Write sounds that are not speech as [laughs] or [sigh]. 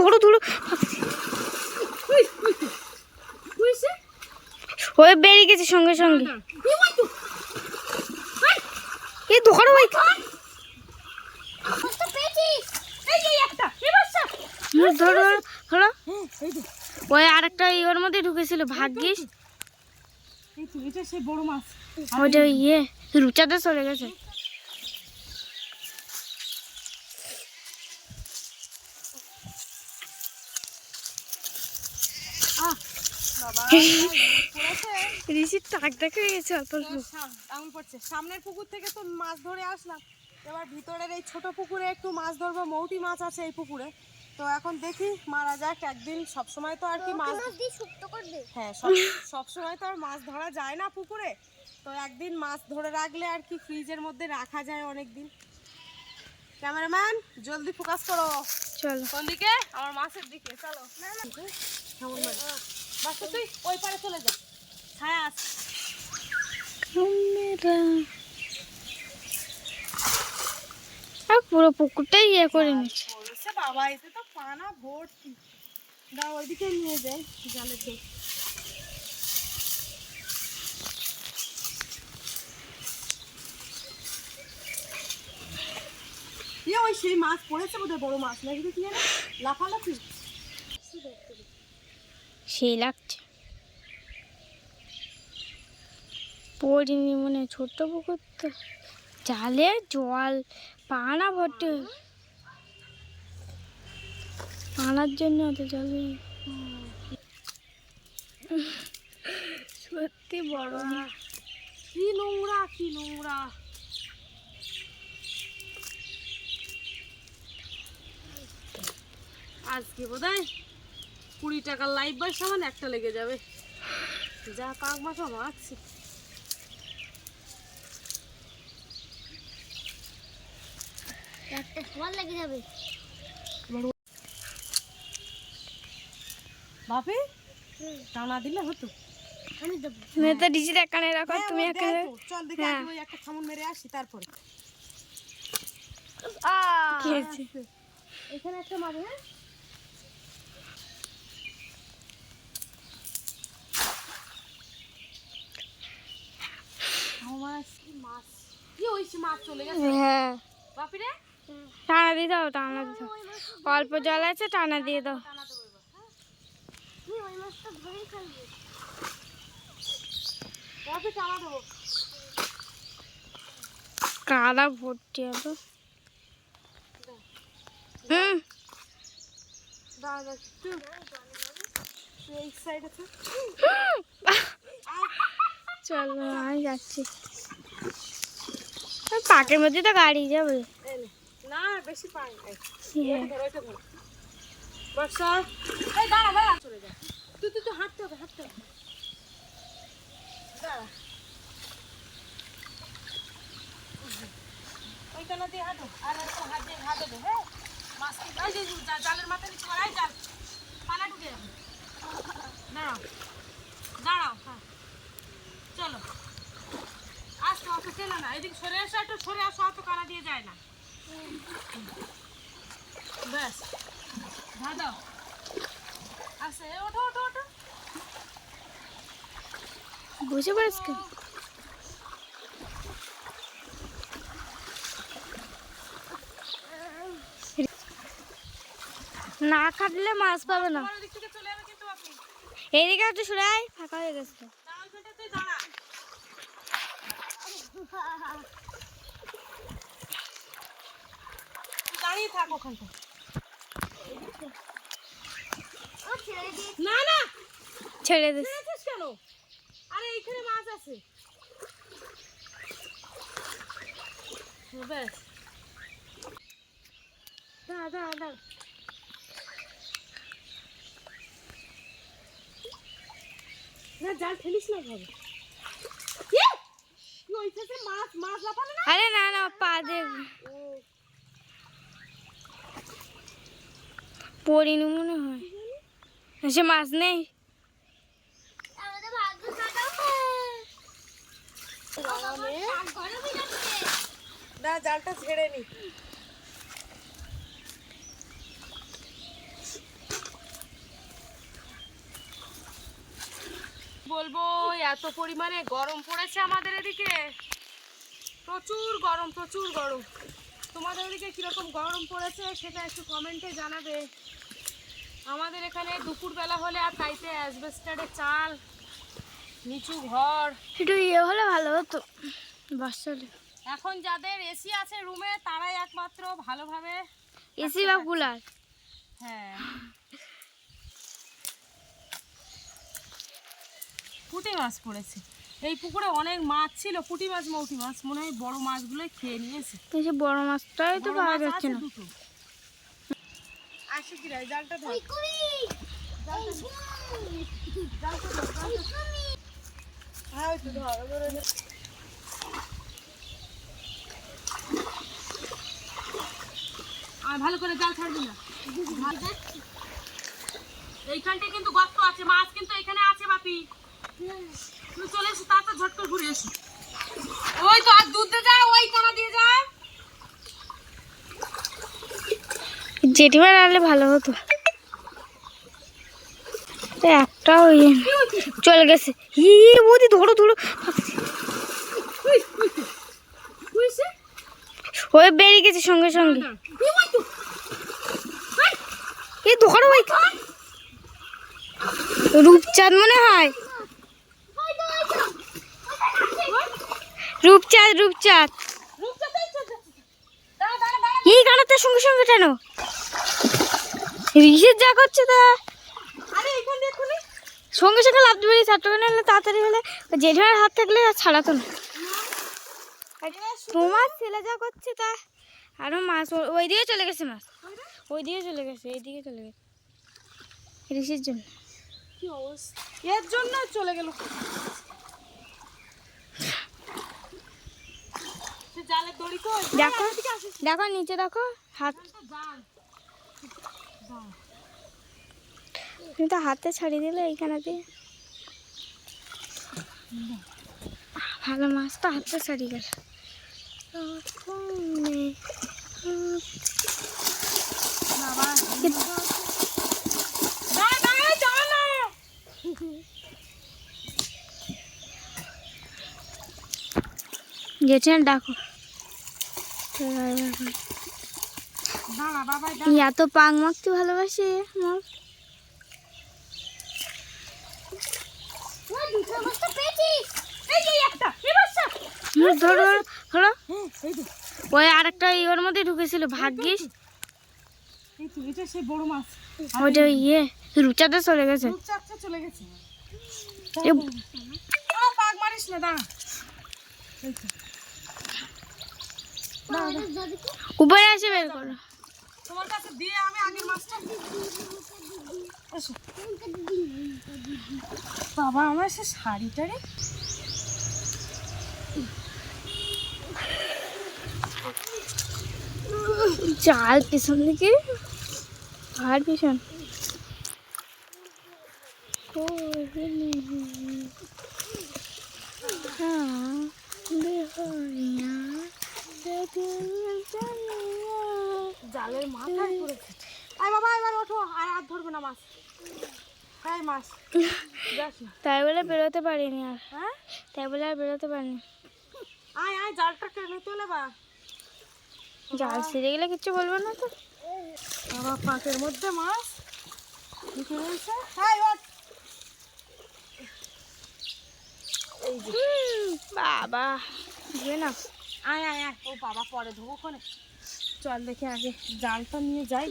ধরো ধরো। ওই বেরিয়ে গেছে সঙ্গে সঙ্গে। এ ধরো ভাই ধরো হ্যাঁ ওই মধ্যে ঢুকেছিল ভাগ্যিস। ওইটা ইয়ে রুচাতে চলে গেছে। [laughs] ঋষির টাক দেখা গেছে অল্প। আঙুল পড়ছে। সামনের পুকুর থেকে তো মাছ ধরে আসলাম। এবার ভিতরের এই ছোট পুকুরে একটু মাছ ধরবো। মৌটি মাছ আছে এই পুকুরে। তো এখন দেখি মারা যাক। একদিন সব সময় তো আর কি মাছ হ্যাঁ সব সব সময় তো আর মাছ ধরা যায় না পুকুরে। তো একদিন মাছ ধরে রাখলে আর কি ফ্রিজের মধ্যে রাখা যায় অনেক দিন ক্যামেরাম্যান জলদি ফোকাস করো। চলো। কোন দিকে আমার মাছের দিকে। চলো। কেমন মাছ? বাচ্চা তুই ওই পারে চলে যা। ছায়া আছে। আর পুরো পুকুরটাই ইয়ে করে নিচ্ছে। বাবা এতে তো পানা ভর্তি। দাও ওইদিকে নিয়ে যাই জালের দিকে ইয়ে ওই সেই মাছ পড়েছে বোধহয় বড় মাছ। নাকি কি লাফালাফি। সেই লাগছে। পড়িনি মনে ছোট্ট পুকুর তো। জালে জল, পানা ভর্তি। পানার জন্য অত জলে সত্যি বড় না। কি নোংরা কি নোংরা। আজকে বোধহয় কুড়ি টাকার লাইফ বয় সামান একটা লেগে যাবে। যা কাক মাথা মারছে বাপে টানা দিলে হতো। ডিজির এখানে রাখো হ্যাঁ, তুমি এখানে চল দেখি হ্যাঁ। একটা খামুন মেরে আসি তারপরে। এখানে একটা হ্যাঁ মাছ কি মাছ কি হয়েছে মাছ চলে গেছে হ্যাঁ। টানা দিয়ে দাও টানা দিয়ে দাও। অল্প জল আছে টানা দিয়ে দাও। দেবো কাদা ভর্তি হলো হুম। চলো আমি যাচ্ছি। পাকের মধ্যে তো গাড়ি যাবে। না বেশি নাই। হ্যাঁ। তুই তুই তুই হাঁটতে হবে হাঁটতে হবে। দাঁড়া। ওই কানা দিয়ে হাঁটো। আর একটু হাত দিয়ে দেবে হ্যাঁ? মাছ কি এই যে জা- জালের মাথা নিচে কর, এই জাল পানা ঢুকে দাঁড়াও। দাঁড়াও হ্যাঁ। চলো। না। এদিক সরে আসো একটু সরে আসো অত কানা দিয়ে যায় না। ব্যাস। ধা দাও। আসে ওঠো ওঠো ওঠো। বুঝে পারিস না কাটলে মাছ পাবে না। এইদিকে একটু সরে ফাঁকা হয়ে গেছে তো। না ওইখানটাতেই দাঁড়া তুই দাঁড়িয়ে থাক ওখানটা না না। ছেড়ে দিস কেন? আরে এইখানে মাছ আছে। ব্যাস। দাঁড়া দাঁড়া দাঁড়া। না জাল ফেলিস না ঘরে। আরে না না পা দেব পড়িনি মনে হয়। সে মাছ নেই? না জালটা ছেড়ে নি। বলব এত পরিমাণে গরম পড়েছে আমাদের এদিকে। প্রচুর গরম প্রচুর গরম। তোমাদের ওদিকে কীরকম গরম পড়েছে সেটা একটু কমেন্টে জানাবে। আমাদের এখানে দুপুরবেলা হলে আর তাইতে অ্যাসবেস্টারের চাল নিচু ঘর। একটু ইয়ে হলে ভালো হতো বর্ষালে এখন যাদের এসি আছে রুমে তারাই একমাত্র ভালোভাবে এসি বা কুলার? হ্যাঁ। পুঁটি মাছ পড়েছে। এই পুকুরে অনেক মাছ ছিল পুঁটি মাছ মৌটি মাছ। মনে হয় বড় মাছগুলো খেয়ে নিয়েছে এসে। বড় মাছটাই তো পাওয়া যাচ্ছে না। আসি কি রে, জালটা ধর। ভালো করে জাল ছাড়বি না। এইখানটায় কিন্তু গর্ত আছে মাছ কিন্তু এখানে আছে বাপি। তুই চলে এসো তাড়াতাড়ি ঝট করে ঘুরে এসো। ওই তো আর দুধ যা ওই কোনা দিয়ে যা। জেঠিমার আনলে ভালো হতো। একটাও চলে গেছে। হি বৌদি ধরো ধরো। ওই বেরিয়ে গেছে সঙ্গে সঙ্গে। এই ধরো ওই। রূপচাঁদ মনে হয়? রূপচাঁদ রূপচাঁদ। এই গানাতে সঙ্গে সঙ্গে কেন রিসের যা করছে তা। সঙ্গে সঙ্গে লাভ দেবে চারটে হলে, তাড়াতাড়ি হলে। জেঠিমার হাত থাকলে আর ছাড়াতো না। তোমার ছেলে যা করছে তা। আরও মাছ ওই দিকে চলে গেছে মাছ। ওই দিকে চলে গেছে, এই দিকে চলে গেছে। রিসের জন্য। কি অবস্থা? এর জন্য চলে গেল সে জালের দড়ি কই দেখো দেখো নিচে দেখো হাত। তুমি তো হাতে ছাড়িয়ে দিলে এইখানে দিয়ে। ভালো মাছ তো হাতে ছাড়িয়ে গেল। গেছেন ডাকো। এই এত পাং মাখতে ভালোবাসে আমার। ধরো ধরো ধরো। হ্যাঁ তো ওই আরেকটা মধ্যে ঢুকেছিল ভাগ্যিস। এই তো এটা সেই বড় মাছ। ওইটা ইয়ে রুচাতে চলে গেছে। রূপচাঁদটা চলে গেছে। পাক মারিস না দাঁড়া। এই তো। উপরে এসে বের করো। তোমার কাছে দিয়ে আমি আগের মাছটা বাবা আমার সে শাড়িটা রে। চাল পিছন দিকে আর পিছন। জালের মাথায় পড়েছে। আয় বাবা এবার ওঠো আর হাত ধরবে না মাছ। হ্যাঁ মাছ। তাই বলে বেরোতে পারিনি আর। হ্যাঁ? তাই বলে আর বেরোতে পারিনি। আয় আয় জালটা টেনে তোলে বা। জাল ছিঁড়ে গেলে কিচ্ছু বলব না তো। বাবা পাঁকের মধ্যে মাছ। হ্যাঁ বাবা। দিয়ে না আয় আয় আয়। ও বাবা পরে ধোবো খনে চল দেখে আগে জালটা নিয়ে যাই।